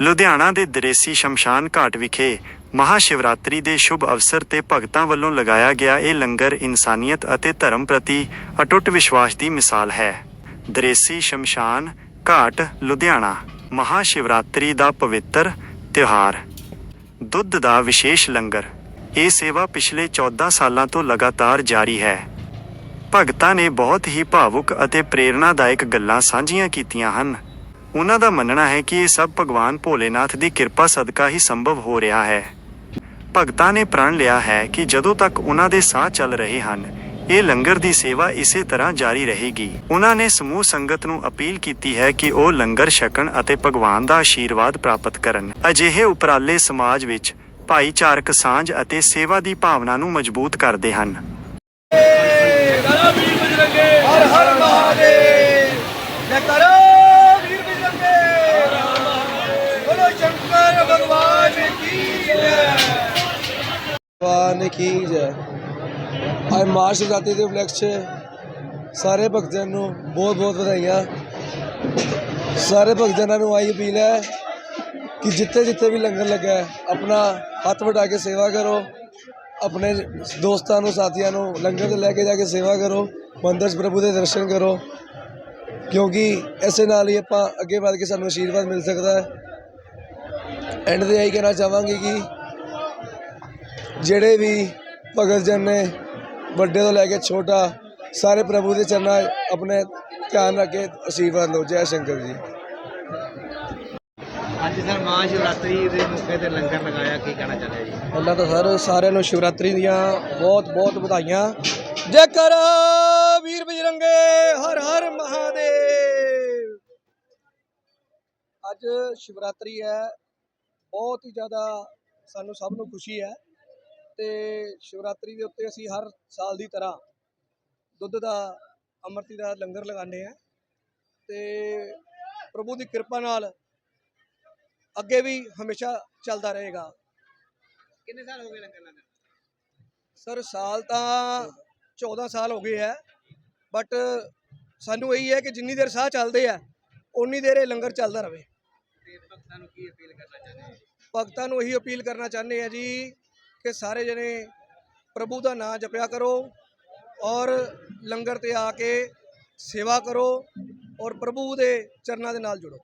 ਲੁਧਿਆਣਾ ਦੇ ਦਰੇਸੀ ਸ਼ਮਸ਼ਾਨ ਘਾਟ ਵਿਖੇ ਮਹਾਸ਼ਿਵਰਾਤਰੀ ਦੇ ਸ਼ੁਭ ਅਵਸਰ ਤੇ ਭਗਤਾਂ ਵੱਲੋਂ ਲਗਾਇਆ ਗਿਆ ਇਹ ਲੰਗਰ ਇਨਸਾਨੀਅਤ ਅਤੇ ਧਰਮ ਪ੍ਰਤੀ ਅਟੁੱਟ ਵਿਸ਼ਵਾਸ ਦੀ ਮਿਸਾਲ ਹੈ। ਦਰੇਸੀ ਸ਼ਮਸ਼ਾਨ ਘਾਟ, ਲੁਧਿਆਣਾ, ਮਹਾਸ਼ਿਵਰਾਤਰੀ ਦਾ ਪਵਿੱਤਰ ਤਿਉਹਾਰ। ਦੁੱਧ ਦਾ ਵਿਸ਼ੇਸ਼ ਲੰਗਰ। ਇਹ ਸੇਵਾ ਪਿਛਲੇ 14 ਸਾਲਾਂ ਤੋਂ ਲਗਾਤਾਰ ਜਾਰੀ ਹੈ। ਭਗਤਾਂ ਨੇ ਬਹੁਤ ਹੀ ਭਾਵੁਕ ਅਤੇ ਪ੍ਰੇਰਣਾਦਾਇਕ ਗੱਲਾਂ ਸਾਂਝੀਆਂ ਕੀਤੀਆਂ ਹਨ। ਉਹਨਾਂ ਦਾ ਮੰਨਣਾ ਹੈ ਕਿ ਇਹ ਸਭ ਭਗਵਾਨ ਭੋਲੇਨਾਥ ਦੀ ਕਿਰਪਾ ਸਦਕਾ ਹੀ ਸੰਭਵ ਹੋ ਰਿਹਾ ਹੈ। ਭਗਤਾਂ ਨੇ ਪ੍ਰਣ ਲਿਆ ਹੈ ਕਿ ਜਦੋਂ ਤੱਕ ਉਹਨਾਂ ਦੇ ਸਾਹ ਚੱਲ ਰਹੇ ਹਨ, ਇਹ ਲੰਗਰ ਦੀ ਸੇਵਾ ਇਸੇ ਤਰ੍ਹਾਂ ਜਾਰੀ ਰਹੇਗੀ। ਉਹਨਾਂ ਨੇ ਸਮੂਹ ਸੰਗਤ ਨੂੰ ਅਪੀਲ ਕੀਤੀ ਹੈ ਕਿ ਉਹ ਲੰਗਰ ਛਕਣ ਅਤੇ ਭਗਵਾਨ ਦਾ ਆਸ਼ੀਰਵਾਦ ਪ੍ਰਾਪਤ ਕਰਨ। ਅਜਿਹੇ ਉਪਰਾਲੇ ਸਮਾਜ ਵਿੱਚ ਭਾਈਚਾਰਕ ਸਾਂਝ ਅਤੇ ਸੇਵਾ ਦੀ ਭਾਵਨਾ ਨੂੰ ਮਜ਼ਬੂਤ ਕਰਦੇ ਹਨ। ਹਰ ਹਰ ਮਹਾਦੇਵ! ਜੈ ਭਗਵਾਨ ਕੀ ਜੈ। ਅੱਜ ਮਹਾਸ਼ਿਵਰਾਤਰੀ ਦੇ ਉਪਲਕਸ਼ ਸਾਰੇ ਭਗਤਾਂ ਨੂੰ ਬਹੁਤ ਬਹੁਤ ਵਧਾਈਆਂ। ਸਾਰੇ ਭਗਤਾਂ ਨੂੰ ਆਈ ਅਪੀਲ ਹੈ ਕਿ ਜਿੱਥੇ ਜਿੱਥੇ ਵੀ ਲੰਗਰ ਲੱਗਾ ਹੈ, ਆਪਣਾ ਹੱਥ ਵਟਾ ਕੇ ਸੇਵਾ ਕਰੋ। ਆਪਣੇ ਦੋਸਤਾਂ ਨੂੰ, ਸਾਥੀਆਂ ਨੂੰ ਲੰਗਰ ਤੇ ਲੈ ਕੇ ਜਾ ਕੇ ਸੇਵਾ ਕਰੋ। ਮੰਦਰ 'ਚ ਪ੍ਰਭੂ ਦੇ ਦਰਸ਼ਨ ਕਰੋ। ਕਿਉਂਕਿ ਇਸੇ ਨਾਲ ਹੀ ਆਪਾਂ ਅੱਗੇ ਵਧ ਕੇ ਸਾਨੂੰ ਆਸ਼ੀਰਵਾਦ ਮਿਲ ਸਕਦਾ ਹੈ। ਐਂਡ ਤੇ ਇਹੀ ਕਹਿਣਾ ਚਾਹਾਂਗੇ ਕਿ ਜਿਹੜੇ ਵੀ ਭਗਤ ਜਨ ਨੇ ਵੱਡੇ ਤੋਂ ਲੈ ਕੇ ਛੋਟਾ ਸਾਰੇ ਪ੍ਰਭੂ ਦੇ ਚਰਨਾਂ ਆਪਣੇ ਧਿਆਨ ਰੱਖ ਕੇ ਆਸ਼ੀਰਵਾਦ ਲਓ। ਜੈ ਸ਼ੰਕਰ ਜੀ। ਅੱਜ ਸਰ ਮਹਾਸ਼ਿਵਰਾਤਰੀ ਦੇ ਮੌਕੇ ਤੇ ਲੰਗਰ ਲਗਾਇਆ ਕੀ ਕਹਿਣਾ ਚਾਹੁੰਦੇ ਜੀ? ਪਹਿਲਾਂ ਤਾਂ ਸਰ ਸਾਰਿਆਂ ਨੂੰ ਸ਼ਿਵਰਾਤਰੀ ਦੀਆਂ ਬਹੁਤ ਬਹੁਤ ਵਧਾਈਆਂ। ਜੈ ਕਰ ਵੀਰ ਬਜਰੰਗੇ ਹਰ ਹਰ ਮਹਾਦੇਵ। ਅੱਜ ਸ਼ਿਵਰਾਤਰੀ ਹੈ ਬਹੁਤ ਹੀ ਜ਼ਿਆਦਾ ਸਾਨੂੰ ਸਭ ਨੂੰ ਖੁਸ਼ੀ ਹੈ। ਤੇ ਸ਼ਿਵਰਾਤਰੀ ਦੇ ਉੱਤੇ ਅਸੀਂ ਹਰ ਸਾਲ ਦੀ ਤਰ੍ਹਾਂ ਦੁੱਧ ਦਾ ਅੰਮ੍ਰਿਤੀ ਦਾ ਲੰਗਰ ਲਗਾਉਂਦੇ ਆ ਤੇ ਪ੍ਰਭੂ ਦੀ ਕਿਰਪਾ ਨਾਲ ਅੱਗੇ ਵੀ ਹਮੇਸ਼ਾ ਚੱਲਦਾ ਰਹੇਗਾ। ਕਿੰਨੇ ਸਾਲ ਹੋ ਗਏ ਲੰਗਰ ਲਗਾਉਂਦੇ ਸਰ ਸਾਲ ਤਾਂ 14 ਸਾਲ ਹੋ ਗਏ ਹੈ ਬਟ ਸਾਨੂੰ ਇਹੀ ਹੈ ਕਿ ਜਿੰਨੀ ਦੇਰ ਸਾਹ ਚੱਲਦੇ ਆ ਉਨੀ ਦੇਰ ਇਹ ਲੰਗਰ ਚੱਲਦਾ ਰਹੇ। ਭਗਤਾਂ ਨੂੰ ਕੀ ਅਪੀਲ ਕਰਨਾ ਚਾਹੁੰਦੇ ਭਗਤਾਂ ਨੂੰ ਇਹੀ ਅਪੀਲ ਕਰਨਾ ਚਾਹੁੰਦੇ ਆ ਜੀ ਕਿ ਸਾਰੇ ਜਣੇ ਪ੍ਰਭੂ ਦਾ ਨਾਮ ਜਪਿਆ ਕਰੋ ਔਰ ਲੰਗਰ ਤੇ ਆ ਕੇ ਸੇਵਾ ਕਰੋ ਔਰ ਪ੍ਰਭੂ ਦੇ ਚਰਨਾਂ ਦੇ ਨਾਲ ਜੁੜੋ।